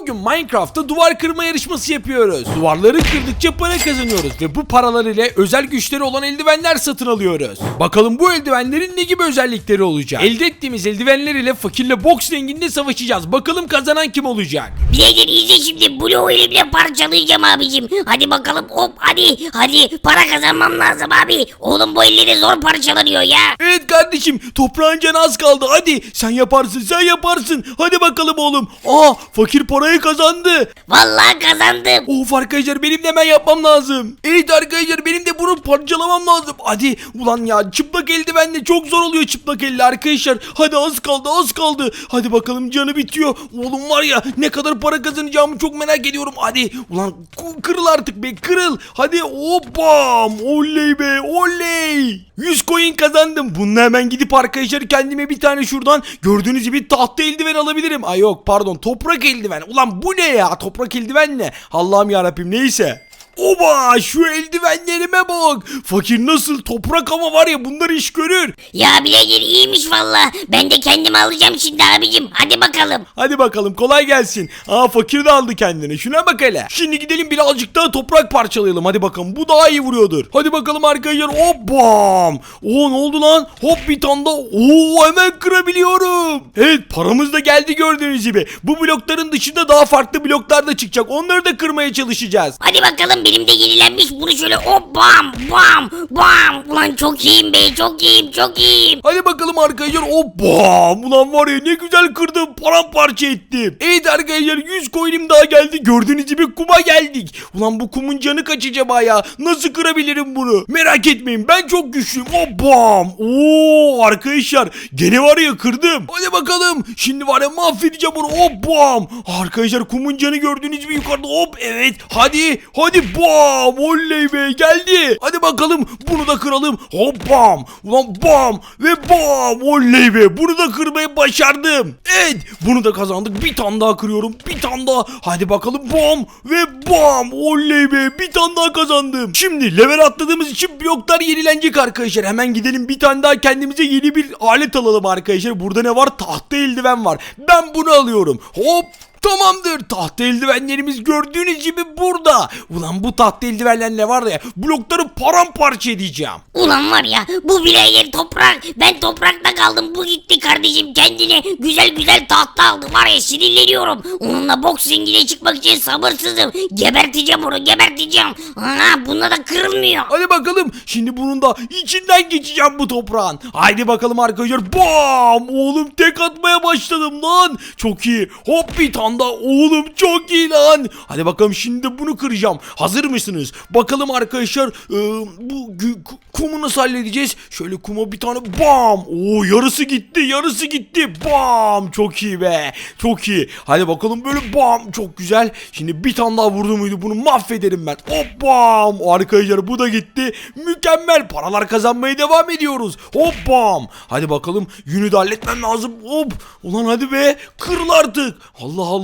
Bugün Minecraft'ta duvar kırma yarışması yapıyoruz. Duvarları kırdıkça para kazanıyoruz ve bu paralar ile özel güçleri olan eldivenler satın alıyoruz. Bakalım bu eldivenlerin ne gibi özellikleri olacak? Elde ettiğimiz eldivenler ile fakirle boks renginde savaşacağız. Bakalım kazanan kim olacak? Birader izle şimdi Blue elimle parçalayacağım abicim. Hadi bakalım hop hadi hadi para kazanmam lazım abi. Oğlum bu elleri zor parçalanıyor ya. Evet kardeşim toprağın canı az kaldı hadi sen yaparsın sen yaparsın hadi bakalım oğlum. Aa fakir parayı kazandı. Vallahi kazandım. Of arkadaşlar benim de hemen yapmam lazım. Evet arkadaşlar benim de bunu parçalamam lazım. Hadi ulan ya çıplak eldivenle çok zor oluyor çıplak elle arkadaşlar. Hadi az kaldı az kaldı. Hadi bakalım canı bitiyor. Oğlum var ya ne kadar para kazanacağımı çok merak ediyorum. Hadi ulan kırıl artık be kırıl. Hadi hoppam oley be oley. 100 coin kazandım. Bununla hemen gidip arkadaşlar kendime bir tane şuradan gördüğünüz gibi tahta eldiven alabilirim. Ay yok pardon toprak eldiven. Ulan bu ne ya toprak eldiven ne? Allah'ım yarabbim neyse. Oba şu eldivenlerime bak. Fakir nasıl toprak ama var ya bunlar iş görür. Ya birader iyiymiş valla. Ben de kendimi alacağım şimdi abicim. Hadi bakalım. Hadi bakalım kolay gelsin. Aa fakir de aldı kendine. Şuna bak hele. Şimdi gidelim birazcık daha toprak parçalayalım. Hadi bakalım bu daha iyi vuruyordur. Hadi bakalım arkadaşlar. Hop bam. Oo ne oldu lan? Hop bir tane daha. Oo hemen kırabiliyorum. Evet paramız da geldi gördüğünüz gibi. Bu blokların dışında daha farklı bloklar da çıkacak. Onları da kırmaya çalışacağız. Hadi bakalım benim de yenilenmiş bunu şöyle hop bam bam bam. Ulan çok iyiyim be çok iyiyim çok iyiyim. Hadi bakalım arkadaşlar. Hoppa. Ulan var ya ne güzel kırdım. Paramparça ettim. Evet arkadaşlar 100 coin'im daha geldi. Gördüğünüz gibi kuma geldik. Ulan bu kumun canı kaç acaba ya? Nasıl kırabilirim bunu? Merak etmeyin ben çok güçlüyüm. Hoppam. Oo arkadaşlar gene var ya kırdım. Hadi bakalım. Şimdi var ya mahvedeceğim bunu. Hoppam. Arkadaşlar kumun canı gördüğünüz gibi yukarıda. Hop evet. Hadi. Hadi bam. Oley be geldi. Hadi bakalım bunu da kıralım. Hop bam. Ulan bam ve bam. Oley be. Bunu da kırmayı başardım. Evet. Bunu da kazandık. Bir tane daha kırıyorum. Bir tane daha. Hadi bakalım bam ve bam. Oley be. Bir tane daha kazandım. Şimdi level atladığımız için bloklar yenilenecek arkadaşlar. Hemen gidelim bir tane daha kendimize yeni bir alet alalım arkadaşlar. Burada ne var? Tahta eldiven var. Ben bunu alıyorum. Hop Tamamdır tahta eldivenlerimiz gördüğünüz gibi burada. Ulan bu tahta eldivenlerle var ya blokları paramparça edeceğim. Ulan var ya bu birader toprak. Ben toprakta kaldım bu gitti kardeşim kendine güzel güzel tahta aldı var ya sinirleniyorum. Onunla boks ringine çıkmak için sabırsızım. Geberteceğim onu geberteceğim. Ana bunda da kırılmıyor. Hadi bakalım şimdi bunun da içinden geçeceğim bu toprağın. Haydi bakalım arkadaşlar. Bam! Oğlum tek atmaya başladım lan. Çok iyi. Hop bir tane daha. Oğlum çok iyi lan. Hadi bakalım şimdi bunu kıracağım. Hazır mısınız? Bakalım arkadaşlar e, bu kumu nasıl halledeceğiz? Şöyle kuma bir tane bam. Oo yarısı gitti yarısı gitti. Bam çok iyi be. Çok iyi. Hadi bakalım böyle bam çok güzel. Şimdi bir tane daha vurdu muydu bunu mahvederim ben. Hop bam. Arkadaşlar bu da gitti. Mükemmel paralar kazanmaya devam ediyoruz. Hop bam. Hadi bakalım yünü de halletmem lazım. Hop. Ulan hadi be. Kırıl artık. Allah Allah.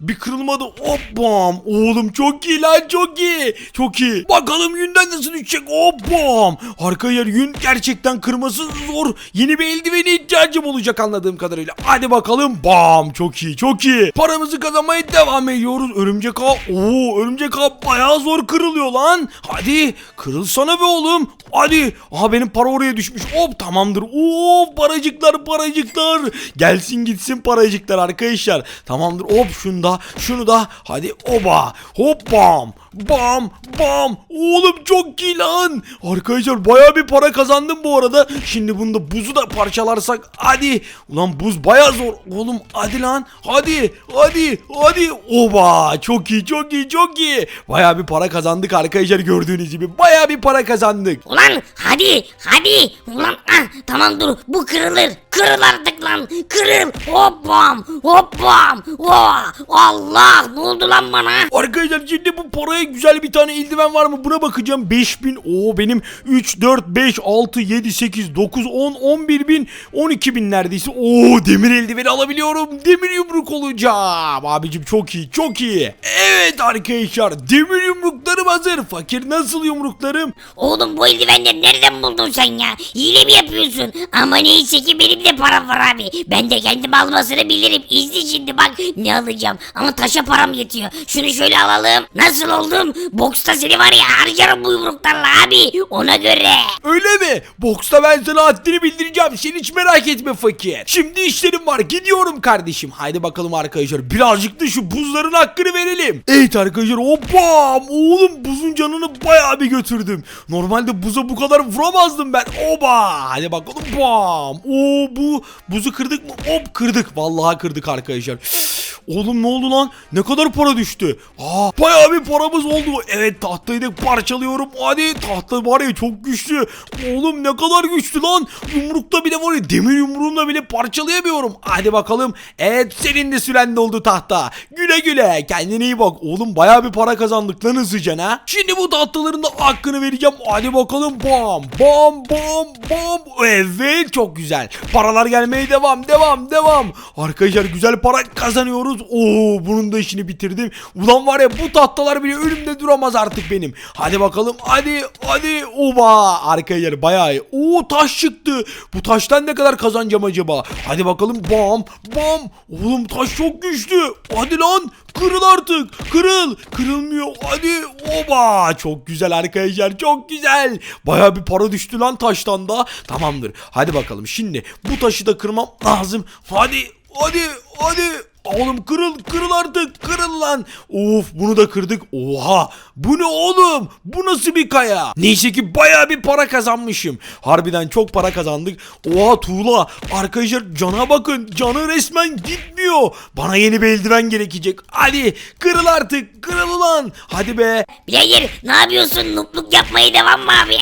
Bir kırılmadı. Hop bam. Oğlum çok iyi lan çok iyi. Çok iyi. Bakalım yünden nasıl düşecek. Hop bam. Arkadaşlar yün gerçekten kırması zor. Yeni bir eldivene ihtiyacım olacak anladığım kadarıyla. Hadi bakalım. Bam. Çok iyi çok iyi. Paramızı kazanmaya devam ediyoruz. Örümcek ağ. Oo örümcek ağ bayağı zor kırılıyor lan. Hadi kırılsana be oğlum. Hadi. Aha benim para oraya düşmüş. Hop tamamdır. Oo paracıklar paracıklar. Gelsin gitsin paracıklar arkadaşlar. Tamamdır. Hop şunu da şunu da. Hadi oba. Hop bam. Bam bam. Oğlum çok iyi lan. Arkadaşlar baya bir para kazandım bu arada. Şimdi bunu da buzu da parçalarsak. Hadi. Ulan buz baya zor. Oğlum hadi lan. Hadi. Hadi. Hadi. Oba. Çok iyi çok iyi çok iyi. Baya bir para kazandık arkadaşlar gördüğünüz gibi. Baya bir para kazandık. Ulan hadi hadi. Ulan ah, tamam dur bu kırılır. Kırıl artık lan. Kırıl. Hop bam. Hop bam. Oh, Allah ne oldu lan bana? Arkadaşlar şimdi bu paraya güzel bir tane eldiven var mı? Buna bakacağım. 5000. Oo benim 3, 4, 5, 6, 7, 8, 9, 10, 11 bin, 12 bin neredeyse. Oo demir eldiveni alabiliyorum. Demir yumruk olacağım. Abicim çok iyi çok iyi. Evet arkadaşlar demir yumruklarım hazır. Fakir nasıl yumruklarım? Oğlum bu eldiven eldivenleri nereden buldun sen ya? Hile mi yapıyorsun? Ama neyse ki benim de param var abi. Ben de kendim almasını bilirim. İzle şimdi bak ne alacağım. Ama taşa param yetiyor. Şunu şöyle alalım. Nasıl oldum? Boksta seni var ya harcarım bu yumruklarla abi. Ona göre. Öyle mi? Boksta ben sana haddini bildireceğim. Sen hiç merak etme fakir. Şimdi işlerim var. Gidiyorum kardeşim. Haydi bakalım arkadaşlar. Birazcık da şu buzların hakkını verelim. Evet arkadaşlar. Hopam. Oğlum buzun canını bayağı bir götürdüm. Normalde buza bu kadar vuramazdım ben. Oba. Hadi bakalım. Bam. Oo bu buzu kırdık mı? Hop kırdık. Vallahi kırdık arkadaşlar. Oğlum ne oldu lan? Ne kadar para düştü? Aa bayağı bir paramız oldu. Evet tahtayı da parçalıyorum. Hadi tahta var ya çok güçlü. Oğlum ne kadar güçlü lan. Yumrukta bile var ya demir yumruğumla bile parçalayamıyorum. Hadi bakalım. Evet senin de süren doldu tahta. Güle güle. Kendine iyi bak. Oğlum bayağı bir para kazandık lan hızlıca ha. Şimdi bu tahtaların da hakkını vereceğim. Hadi bakalım. Bam bam bam bam. Evet çok güzel. Paralar gelmeye devam devam devam. Arkadaşlar güzel para kazanıyoruz. Oo bunun da işini bitirdim. Ulan var ya bu tahtalar bile önümde duramaz artık benim. Hadi bakalım hadi hadi. Oba arkadaşlar bayağı iyi. Oo taş çıktı. Bu taştan ne kadar kazanacağım acaba? Hadi bakalım bam bam. Oğlum taş çok güçlü. Hadi lan kırıl artık. Kırıl. Kırılmıyor. Hadi oba. Çok güzel arkadaşlar çok güzel. Bayağı bir para düştü lan taştan da. Tamamdır. Hadi bakalım şimdi bu taşı da kırmam lazım. Hadi hadi hadi. Oğlum kırıl kırıl artık kırıl lan. Of bunu da kırdık. Oha bu ne oğlum? Bu nasıl bir kaya? Neyse ki baya bir para kazanmışım. Harbiden çok para kazandık. Oha Tuğla arkadaşlar cana bakın. Canı resmen gitmiyor. Bana yeni bir eldiven gerekecek. Hadi kırıl artık kırıl lan. Hadi be. Birader ne yapıyorsun? Nupluk yapmaya devam mı abi?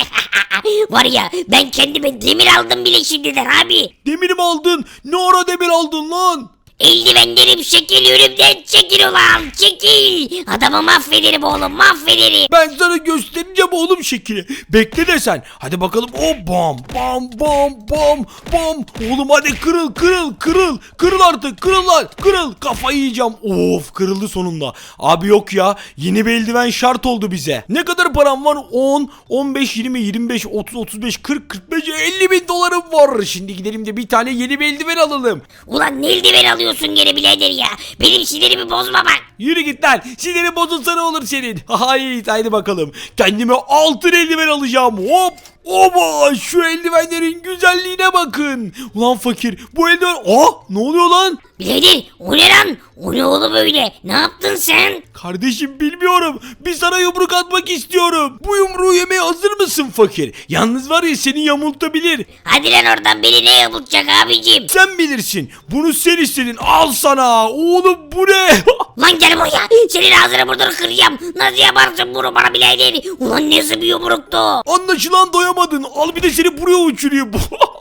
var ya ben kendime demir aldım bile şimdiden abi. Demir mi aldın? Ne ara demir aldın lan? Eldivenlerim şekil ürümden çekil ulan çekil. Adamı mahvederim oğlum mahvederim. Ben sana göstereceğim oğlum şekli. Bekle de sen. Hadi bakalım. O bam bam bam bam bam. Oğlum hadi kırıl kırıl kırıl. Kırıl artık kırıl lan. Kırıl. Kafayı yiyeceğim. Of kırıldı sonunda. Abi yok ya. Yeni bir eldiven şart oldu bize. Ne kadar param var? 10, 15, 20, 25, 30, 35, 40, 45, 50 bin dolarım var. Şimdi gidelim de bir tane yeni bir eldiven alalım. Ulan ne eldiven alıyorsun gene birader ya. Benim sinirimi bozma bak. Yürü git lan. Sinirin bozulsa ne olur senin. Hayır haydi bakalım. Kendime altın eldiven alacağım. Hop. Oba şu eldivenlerin güzelliğine bakın. Ulan fakir bu eldiven... Aa ne oluyor lan? Birader o ne lan? O ne oğlum öyle? Ne yaptın sen? Kardeşim bilmiyorum. Bir sana yumruk atmak istiyorum. Bu yumruğu yemeye hazır mısın fakir? Yalnız var ya seni yamultabilir. Hadi lan oradan beni ne yapacak abicim? Sen bilirsin. Bunu sen istedin. Al sana. Oğlum bu ne? Lan gel buraya. Senin ağzını buradan kıracağım. Nasıl yaparsın bunu bana birader? Ulan nasıl bir yumruktu? Anlaşılan doyamadın. Al bir de seni buraya uçurayım.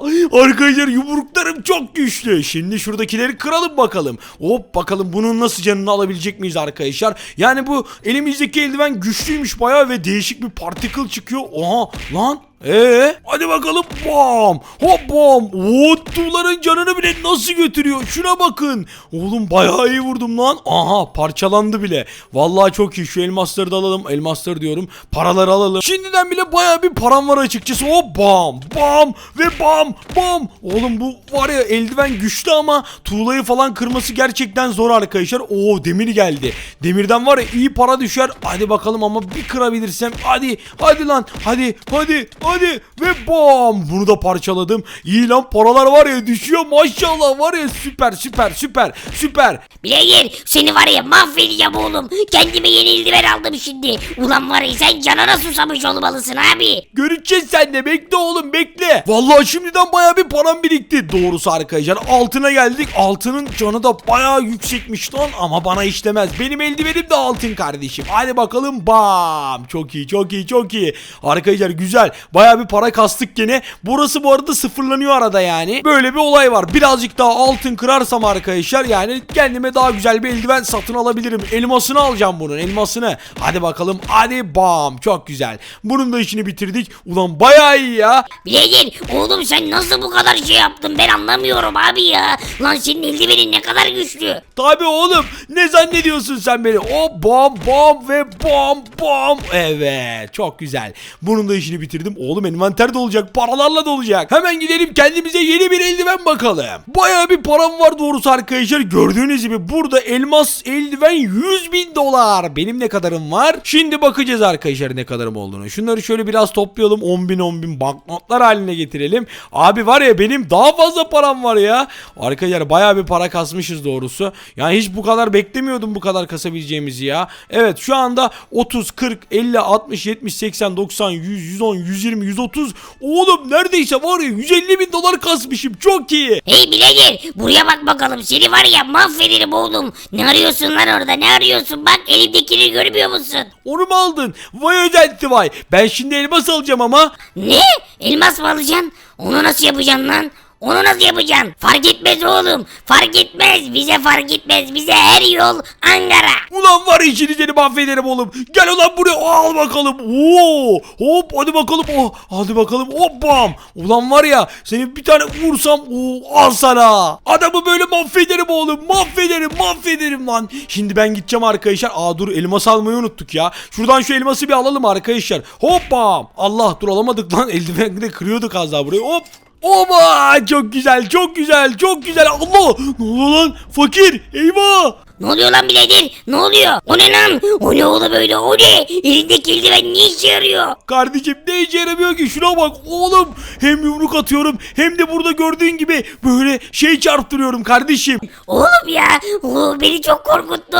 Arkadaşlar yumruklarım çok güçlü. Şimdi şuradakileri kıralım bakalım. Hop bakalım bunun nasıl canını alabilecek miyiz arkadaşlar? Yani bu elimizdeki eldiven güçlüymüş bayağı ve değişik bir particle çıkıyor. Oha lan ee, hadi bakalım. Bam. Hop bam. Oo, tuğların canını bile nasıl götürüyor? Şuna bakın. Oğlum bayağı iyi vurdum lan. Aha parçalandı bile. Vallahi çok iyi. Şu elmasları da alalım. Elmasları diyorum. Paraları alalım. Şimdiden bile bayağı bir param var açıkçası. Hop bam. Bam ve bam. Bam. Oğlum bu var ya eldiven güçlü ama tuğlayı falan kırması gerçekten zor arkadaşlar. Oo demir geldi. Demirden var ya iyi para düşer. Hadi bakalım ama bir kırabilirsem. Hadi hadi lan. Hadi hadi hadi ve bam bunu da parçaladım iyi lan paralar var ya düşüyor maşallah var ya süper süper süper süper Birader seni var ya mahvedeceğim oğlum. Kendime yeni eldiven aldım şimdi. Ulan var ya sen canına susamış olmalısın abi. Göreceğiz sen de bekle oğlum bekle. Vallahi şimdiden baya bir param birikti. Doğrusu arkadaşlar altına geldik. Altının canı da baya yüksekmiş lan ama bana işlemez. Benim eldivenim de altın kardeşim. Hadi bakalım bam. Çok iyi çok iyi çok iyi. Arkadaşlar güzel. Baya bir para kastık gene. Burası bu arada sıfırlanıyor arada yani. Böyle bir olay var. Birazcık daha altın kırarsam arkadaşlar yani kendime daha güzel bir eldiven satın alabilirim. Elmasını alacağım bunun elmasını. Hadi bakalım hadi bam. Çok güzel. Bunun da işini bitirdik. Ulan bayağı iyi ya. Birader oğlum sen nasıl bu kadar şey yaptın ben anlamıyorum abi ya. Lan senin eldivenin ne kadar güçlü. Tabi oğlum ne zannediyorsun sen beni? O bam bam ve bam bam. Evet çok güzel. Bunun da işini bitirdim. Oğlum envanter de olacak. Paralarla da olacak. Hemen gidelim kendimize yeni bir eldiven bakalım. Baya bir param var doğrusu arkadaşlar. Gördüğünüz gibi burada elmas eldiven 100 bin dolar. Benim ne kadarım var? Şimdi bakacağız arkadaşlar ne kadarım olduğunu. Şunları şöyle biraz toplayalım. 10 bin 10 bin banknotlar haline getirelim. Abi var ya benim daha fazla param var ya. Arkadaşlar baya bir para kasmışız doğrusu. Yani hiç bu kadar beklemiyordum bu kadar kasabileceğimizi ya. Evet şu anda 30, 40, 50, 60, 70, 80, 90, 100, 110, 120, 130. Oğlum neredeyse var ya 150 bin dolar kasmışım. Çok iyi. Hey birader buraya bak bakalım seni var ya mahvederim oğlum. Ne arıyorsun lan orada ne arıyorsun bak elimdekini görmüyor musun? Onu mu aldın? Vay özelti vay. Ben şimdi elmas alacağım ama. Ne? Elmas mı alacaksın? Onu nasıl yapacaksın lan? Onu nasıl yapacaksın? Fark etmez oğlum. Fark etmez. Bize fark etmez. Bize her yol Ankara. Ulan var seni mahvederim oğlum. Gel ulan buraya al bakalım. Oo, hop hadi bakalım. Oh, hadi bakalım. Hop bam. Ulan var ya seni bir tane vursam oo, al sana. Adamı böyle mahvederim oğlum. Mahvederim mahvederim lan. Şimdi ben gideceğim arkadaşlar. Aa dur elmas almayı unuttuk ya. Şuradan şu elması bir alalım arkadaşlar. Hop bam. Allah dur alamadık lan. Eldiveni de kırıyorduk az daha burayı. Hop. Oba! Çok güzel çok güzel çok güzel. Allah! Ne oluyor lan? Fakir eyvah Ne oluyor lan birader? Ne oluyor? O ne lan? O ne oğlum böyle? O ne? Elindeki eldiven ne işe yarıyor? Kardeşim ne işe yaramıyor ki şuna bak oğlum hem yumruk atıyorum hem de burada gördüğün gibi böyle şey çarptırıyorum kardeşim. Oğlum ya. O beni çok korkuttu.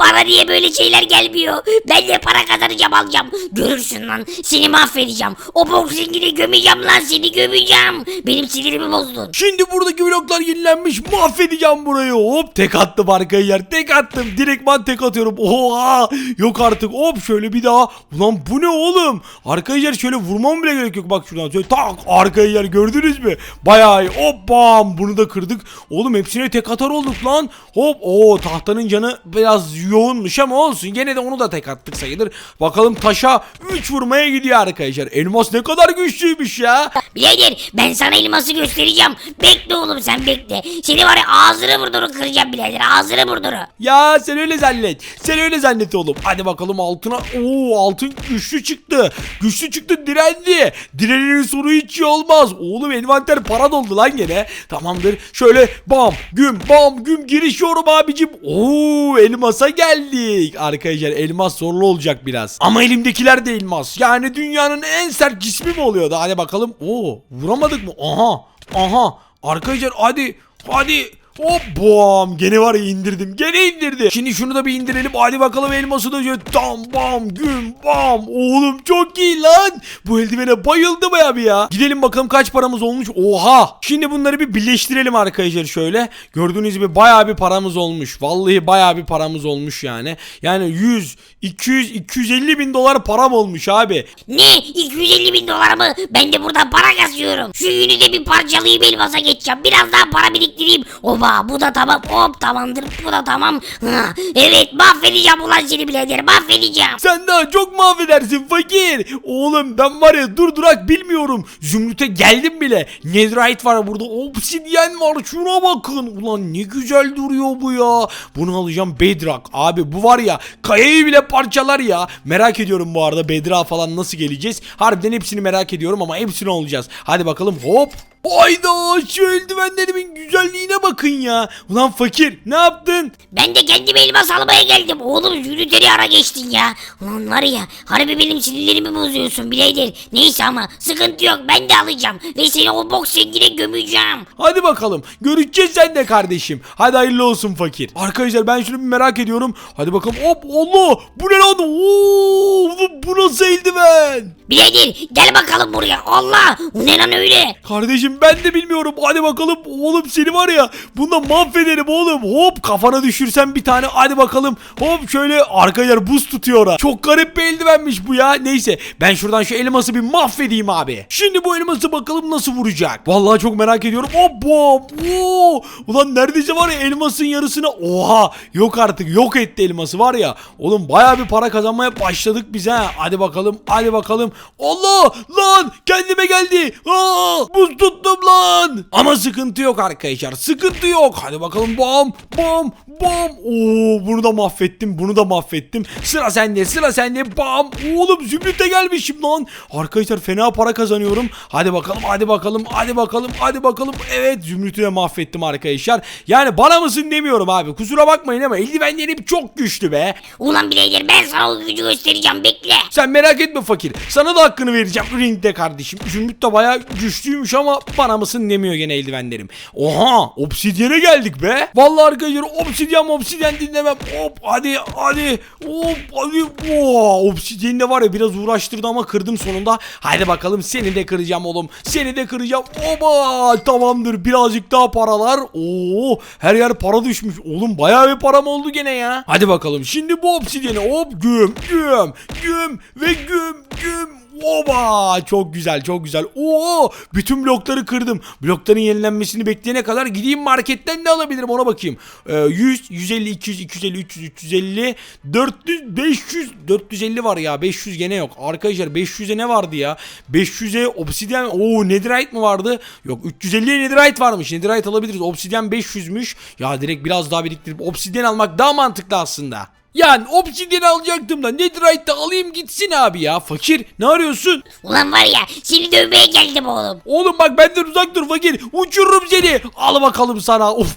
Bana niye böyle şeyler gelmiyor? Ben de para kazanacağım alacağım. Görürsün lan. Seni mahvedeceğim. O boksingini gömeceğim lan. Seni gömeceğim. Benim sinirimi bozdun. Şimdi buradaki bloklar yenilenmiş mahvedeceğim burayı hop tek attım arkaya yer tek attım. Direktman tek atıyorum. Oha! Yok artık. Hop şöyle bir daha. Ulan bu ne oğlum? Arkaya şöyle vurmam bile gerek yok. Bak şuradan şöyle tak arkaya yer. Gördünüz mü? Bayağı iyi. Hop bam! Bunu da kırdık. Oğlum hepsine tek atar olduk lan. Hop o tahtanın canı biraz yoğunmuş ama olsun. Gene de onu da tek attık sayılır. Bakalım taşa 3 vurmaya gidiyor arkadaşlar. Elmas ne kadar güçlüymüş ya. Birader ben sana elması göstereceğim. Bekle oğlum sen bekle. Seni var ya ağzını burnunu kıracağım birader. Ağzını burnunu. Ya sen öyle zannet. Sen öyle zannet oğlum. Hadi bakalım altına. Oo altın güçlü çıktı. Güçlü çıktı direndi. Direnenin sonu hiç iyi olmaz. Oğlum envanter para doldu lan gene. Tamamdır. Şöyle bam güm bam güm girişiyorum abicim. Oo elmasa geldik. Arkadaşlar elmas zorlu olacak biraz. Ama elimdekiler de elmas. Yani dünyanın en sert cismi mi oluyordu? Hadi bakalım. Oo vuramadık mı? Aha. Aha. Arkadaşlar hadi. Hadi. Hop bam gene var ya indirdim gene indirdi. Şimdi şunu da bir indirelim hadi bakalım elması da şöyle tam bam güm bam. Oğlum çok iyi lan. Bu eldivene bayıldım abi ya. Gidelim bakalım kaç paramız olmuş. Oha. Şimdi bunları bir birleştirelim arkadaşlar şöyle. Gördüğünüz gibi bayağı bir paramız olmuş. Vallahi bayağı bir paramız olmuş yani. Yani 100, 200, 250 bin dolar param olmuş abi. Ne? 250 bin dolar mı? Ben de burada para kasıyorum. Şu yünü de bir parçalayıp elmasa geçeceğim. Biraz daha para biriktireyim. Oba bu da tamam. Hop tamamdır. Bu da tamam. Ha, evet mahvedeceğim ulan seni birader. Mahvedeceğim. Sen daha çok mahvedersin fakir. Oğlum ben var ya durdurak bilmiyorum. Zümrüt'e geldim bile. Netherite var burada. Obsidian var. Şuna bakın. Ulan ne güzel duruyor bu ya. Bunu alacağım Bedrock. Abi bu var ya kayayı bile parçalar ya. Merak ediyorum bu arada Bedrock falan nasıl geleceğiz. Harbiden hepsini merak ediyorum ama hepsini alacağız. Hadi bakalım hop. Hayda şu eldivenlerimin güzelliğine bakın ya. Ulan fakir ne yaptın? Ben de kendime elmas almaya geldim. Oğlum yürüteri ara geçtin ya. Ulan var ya harbi benim sinirlerimi bozuyorsun birader. Neyse ama sıkıntı yok ben de alacağım. Ve seni o boks zengine gömeceğim. Hadi bakalım. Görüşeceğiz sen de kardeşim. Hadi hayırlı olsun fakir. Arkadaşlar ben şunu bir merak ediyorum. Hadi bakalım. Hop Allah. Bu ne lan? Oo, bu, nasıl eldiven? Birader gel bakalım buraya. Allah bu ne lan öyle? Kardeşim ben de bilmiyorum. Hadi bakalım. Oğlum seni var ya. Bunda mahvederim oğlum. Hop kafana düşürsen bir tane. Hadi bakalım. Hop şöyle arkadaşlar buz tutuyor ona. Çok garip bir eldivenmiş bu ya. Neyse ben şuradan şu elması bir mahvedeyim abi. Şimdi bu elması bakalım nasıl vuracak. Vallahi çok merak ediyorum. Hop hop. Oo. Ulan neredeyse var ya elmasın yarısını. Oha. Yok artık yok etti elması var ya. Oğlum baya bir para kazanmaya başladık biz ha. Hadi bakalım. Hadi bakalım. Allah lan kendime geldi. Aa, buz tuttum lan. Ama sıkıntı yok arkadaşlar. Sıkıntı yok. Hadi bakalım bam bam bam. Oo bunu da mahvettim. Bunu da mahvettim. Sıra sende sıra sende bam. Oğlum zümrüte gelmişim lan. Arkadaşlar fena para kazanıyorum. Hadi bakalım hadi bakalım hadi bakalım hadi bakalım. Evet zümrütü de mahvettim arkadaşlar. Yani bana mısın demiyorum abi. Kusura bakmayın ama eldivenlerim çok güçlü be. Ulan birader ben sana o gücü göstereceğim bekle. Sen merak etme fakir. Sana da hakkını vereceğim ringde kardeşim. Zümrüt de bayağı güçlüymüş ama bana mısın demiyor gene eldivenlerim. Oha obsidyene geldik be. Vallahi arkadaşlar obsidyen obsidyen dinlemem. Hop hadi hadi hop hadi. Oha obsidyen de var ya biraz uğraştırdı ama kırdım sonunda. Hadi bakalım seni de kıracağım oğlum. Seni de kıracağım. Oba tamamdır birazcık daha paralar. Oo her yer para düşmüş. Oğlum bayağı bir param oldu gene ya. Hadi bakalım şimdi bu obsidyeni hop güm güm güm ve güm güm. Oba çok güzel çok güzel. Oo bütün blokları kırdım. Blokların yenilenmesini bekleyene kadar gideyim marketten ne alabilirim ona bakayım. Ee, 100, 150, 200, 250, 300, 350, 400, 500, 450 var ya. 500 gene yok. Arkadaşlar 500'e ne vardı ya? 500'e obsidyen Oo netherite mi vardı? Yok 350'ye netherite varmış. Netherite alabiliriz. Obsidyen 500'müş. Ya direkt biraz daha biriktirip obsidyen almak daha mantıklı aslında. Yani obsidyen alacaktım da netherite de alayım gitsin abi ya. Fakir ne arıyorsun? Ulan var ya seni dövmeye geldim oğlum. Oğlum bak benden uzak dur fakir. Uçururum seni. Al bakalım sana. Of.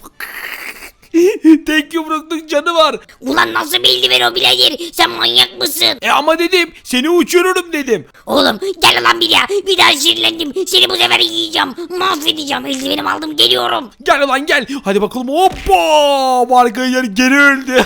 Tek yumrukluk canı var. Ulan nasıl bir eldiven o birader sen manyak mısın? E ama dedim seni uçururum dedim. Oğlum gel lan bir daha bir daha sinirlendim seni bu sefer yiyeceğim mahvedeceğim eldivenimi aldım geliyorum. Gel lan gel. Hadi bakalım hoppa. Arkadaşlar geri öldü.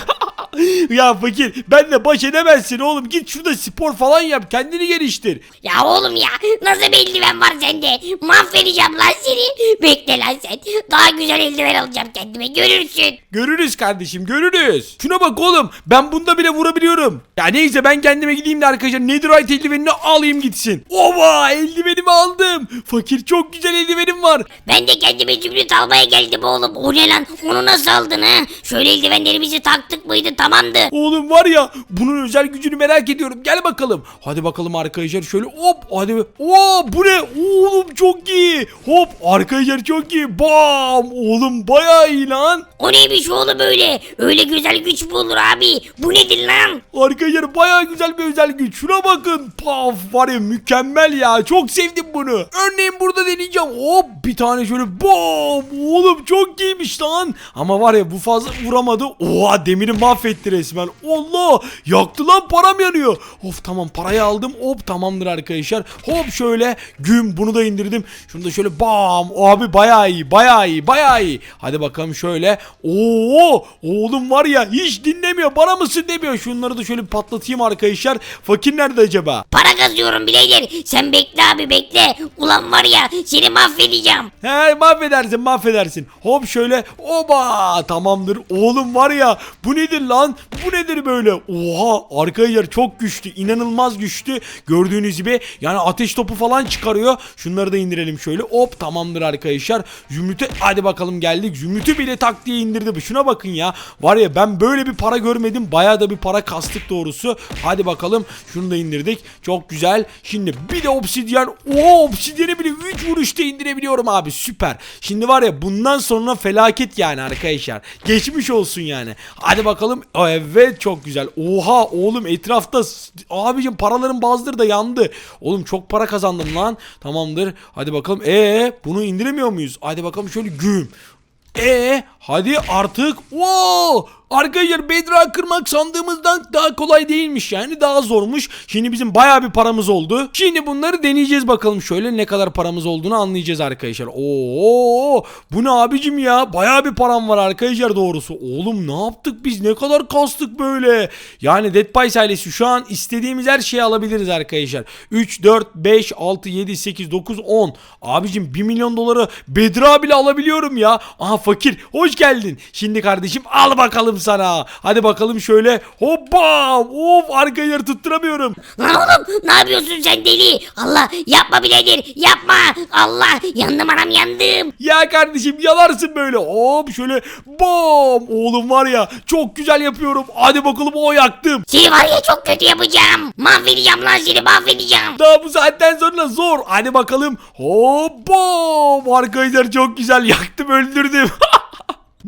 ya fakir benle baş edemezsin oğlum. Git şurada spor falan yap. Kendini geliştir. Ya oğlum ya nasıl bir eldiven var sende mahvedeceğim lan seni bekle lan sen daha güzel eldiven alacağım kendime görürsün. Görürüz kardeşim görürüz. Şuna bak oğlum ben bunda bile vurabiliyorum. Ya neyse ben kendime gideyim de arkadaşlar Netherite eldivenini alayım gitsin. Ova eldivenimi aldım. Fakir çok güzel eldivenim var. Ben de kendime zümrüt almaya geldim oğlum o ne lan onu nasıl aldın ha şöyle eldivenlerimizi taktık mıydı tamamdı. Oğlum var ya bunun özel gücünü merak ediyorum. Gel bakalım. Hadi bakalım arkadaşlar şöyle hop hadi. Oo bu ne? Oğlum çok iyi. Hop arkadaşlar çok iyi. Bam oğlum bayağı iyi lan. O neymiş oğlum öyle öyle güzel güç mü olur abi bu nedir lan? Arkadaşlar bayağı güzel bir özel güç. Şuna bakın. Paf var ya mükemmel ya. Çok sevdim bunu. Örneğin burada deneyeceğim. Hop bir tane şöyle bam. Oğlum çok iyiymiş lan. Ama var ya bu fazla vuramadı. Oha demiri mahvetti resmen. Allah yaktı lan param yanıyor. Of tamam parayı aldım. Hop tamamdır arkadaşlar. Hop şöyle güm bunu da indirdim. Şunu da şöyle bam. Abi bayağı iyi bayağı iyi bayağı iyi. Hadi bakalım şöyle. Oo oğlum var ya hiç dinlemiyor. Bana mısın demiyor. Şunları da şöyle bir patlatayım arkadaşlar. Fakir nerede acaba? Para kazıyorum birader sen bekle abi bekle ulan var ya seni mahvedeceğim. He mahvedersin mahvedersin. Hop şöyle oba tamamdır. Oğlum var ya bu nedir lan? Bu nedir böyle? Oha arkadaşlar çok güçlü. inanılmaz güçlü. Gördüğünüz gibi yani ateş topu falan çıkarıyor. Şunları da indirelim şöyle. Hop tamamdır arkadaşlar. Zümrüt'e hadi bakalım geldik. Zümrüt'ü bile tak diye indirdi. Şuna bakın ya. Var ya ben böyle bir para görmedim. Bayağı da bir para kastık doğrusu. Hadi bakalım şunu da indirdik. Çok güzel. Şimdi bir de obsidyen. Oo obsidyeni bile 3 vuruşta indirebiliyorum abi. Süper. Şimdi var ya bundan sonra felaket yani arkadaşlar. Geçmiş olsun yani. Hadi bakalım. Evet çok güzel. Oha oğlum etrafta abicim paraların bazıları da yandı. Oğlum çok para kazandım lan. Tamamdır. Hadi bakalım. Ee bunu indiremiyor muyuz? Hadi bakalım şöyle güm. E hadi artık. Oo! Arkadaşlar Bedrock kırmak sandığımızdan daha kolay değilmiş yani daha zormuş. Şimdi bizim baya bir paramız oldu. Şimdi bunları deneyeceğiz bakalım şöyle ne kadar paramız olduğunu anlayacağız arkadaşlar. Oo! Bu ne abicim ya? Baya bir param var arkadaşlar doğrusu. Oğlum ne yaptık biz? Ne kadar kastık böyle? Yani Dead Pies ailesi şu an istediğimiz her şeyi alabiliriz arkadaşlar. 3 4 5 6 7 8 9 10. Abicim 1 milyon doları Bedra bile alabiliyorum ya. Aha fakir hoş geldin. Şimdi kardeşim al bakalım bakalım sana. Hadi bakalım şöyle. Hoppa. Of arkadaşlar tutturamıyorum. Lan oğlum ne yapıyorsun sen deli? Allah yapma birader yapma. Allah yandım anam yandım. Ya kardeşim yalarsın böyle. Hop şöyle bom. Oğlum var ya çok güzel yapıyorum. Hadi bakalım o yaktım. Seni var ya çok kötü yapacağım. Mahvedeceğim lan seni mahvedeceğim. Daha bu saatten sonra zor. Hadi bakalım. Hop bom. Arkadaşlar çok güzel yaktım öldürdüm.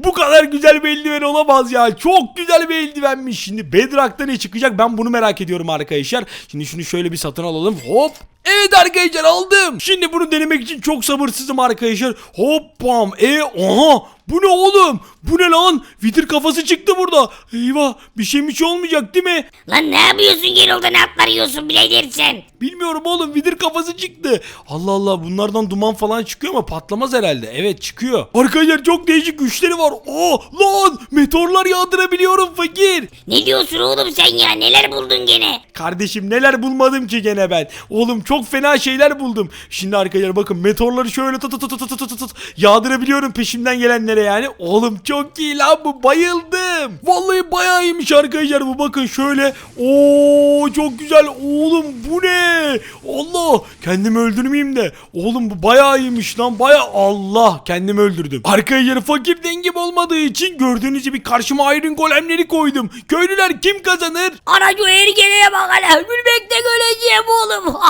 Bu kadar güzel bir eldiven olamaz ya. Çok güzel bir eldivenmiş. Şimdi Bedrock'ta ne çıkacak ben bunu merak ediyorum arkadaşlar. Şimdi şunu şöyle bir satın alalım. Hop. Evet arkadaşlar aldım. Şimdi bunu denemek için çok sabırsızım arkadaşlar. Hop bam. E aha. Bu ne oğlum? Bu ne lan? Vitir kafası çıktı burada. Eyvah bir şey mi şey olmayacak değil mi? Lan ne yapıyorsun gel orada ne atlar yiyorsun birader sen. Bilmiyorum oğlum vidir kafası çıktı. Allah Allah bunlardan duman falan çıkıyor ama patlamaz herhalde. Evet çıkıyor. Arkadaşlar çok değişik güçleri var. Oh lan meteorlar yağdırabiliyorum fakir. Ne diyorsun oğlum sen ya neler buldun gene? Kardeşim neler bulmadım ki gene ben. Oğlum çok fena şeyler buldum. Şimdi arkadaşlar bakın meteorları şöyle tut tut tut tut tut tut yağdırabiliyorum peşimden gelenlere yani. Oğlum çok iyi lan bu bayıldım. Vallahi bayağı iyiymiş arkadaşlar bu bakın şöyle. Oo çok güzel oğlum bu ne? Allah kendimi öldürmeyeyim de. Oğlum bu bayağı iyiymiş lan bayağı Allah kendimi öldürdüm. Arkadaşlar fakir dengim olmadığı için gördüğünüz gibi karşıma iron golemleri koydum. Köylüler kim kazanır? Ana şu erkeğe bak hala gülmekte göreceğim oğlum.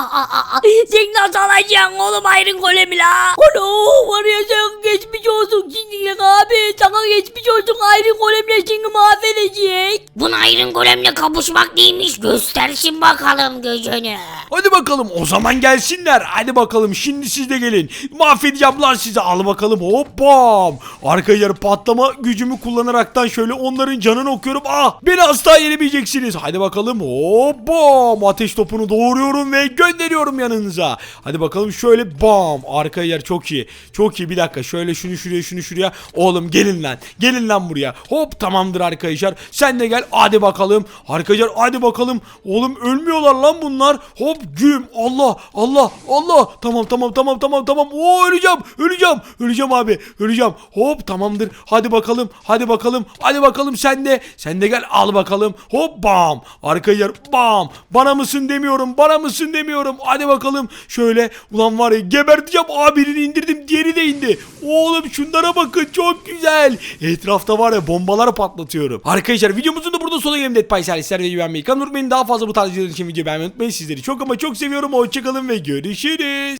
sen nasıl alacaksın oğlum ayrın golemi la? Ana var ya sen geçmiş olsun şimdi abi. Sana geçmiş olsun ayrın golemle seni mahvedecek. Bunu ayrın golemle kapışmak neymiş göstersin bakalım gözünü. Hadi bakalım o zaman gelsinler. Hadi bakalım şimdi siz de gelin. Mahvedeceğim lan sizi. Al bakalım hop bam. Arkaya patlama gücümü kullanaraktan şöyle onların canını okuyorum. Ah beni asla yenemeyeceksiniz. Hadi bakalım hop bam. Ateş topunu doğuruyorum ve gönderiyorum yanınıza. Hadi bakalım şöyle bam. Arka yer çok iyi. Çok iyi bir dakika. Şöyle şunu şuraya şunu şuraya. Oğlum gelin lan. Gelin lan buraya. Hop tamamdır arkadaşlar. Sen de gel. Hadi bakalım. Arkadaşlar hadi bakalım. Oğlum ölmüyorlar lan bunlar. Hop güm. Allah Allah Allah. Tamam tamam tamam tamam tamam. Oo öleceğim. Öleceğim. Öleceğim abi. Öleceğim. Hop tamamdır. Hadi bakalım. Hadi bakalım. Hadi bakalım sen de. Sen de gel al bakalım. Hop bam. Arkadaşlar bam. Bana mısın demiyorum. Bana mısın demiyorum. Hadi bakalım. Şöyle. Ulan var ya geberteceğim. Aa birini indirdim. Diğeri de indi. Oğlum şunlara bakın. Çok güzel. Etrafta var ya bombalar patlatıyorum. Arkadaşlar videomuzun da burada sona geldim. Dead Pie servisler ve beğenmeyi. Unutmayın daha fazla bu tarz videolar için video beğenmeyi unutmayın. Sizleri çok ama çok seviyorum. Hoşçakalın ve görüşürüz.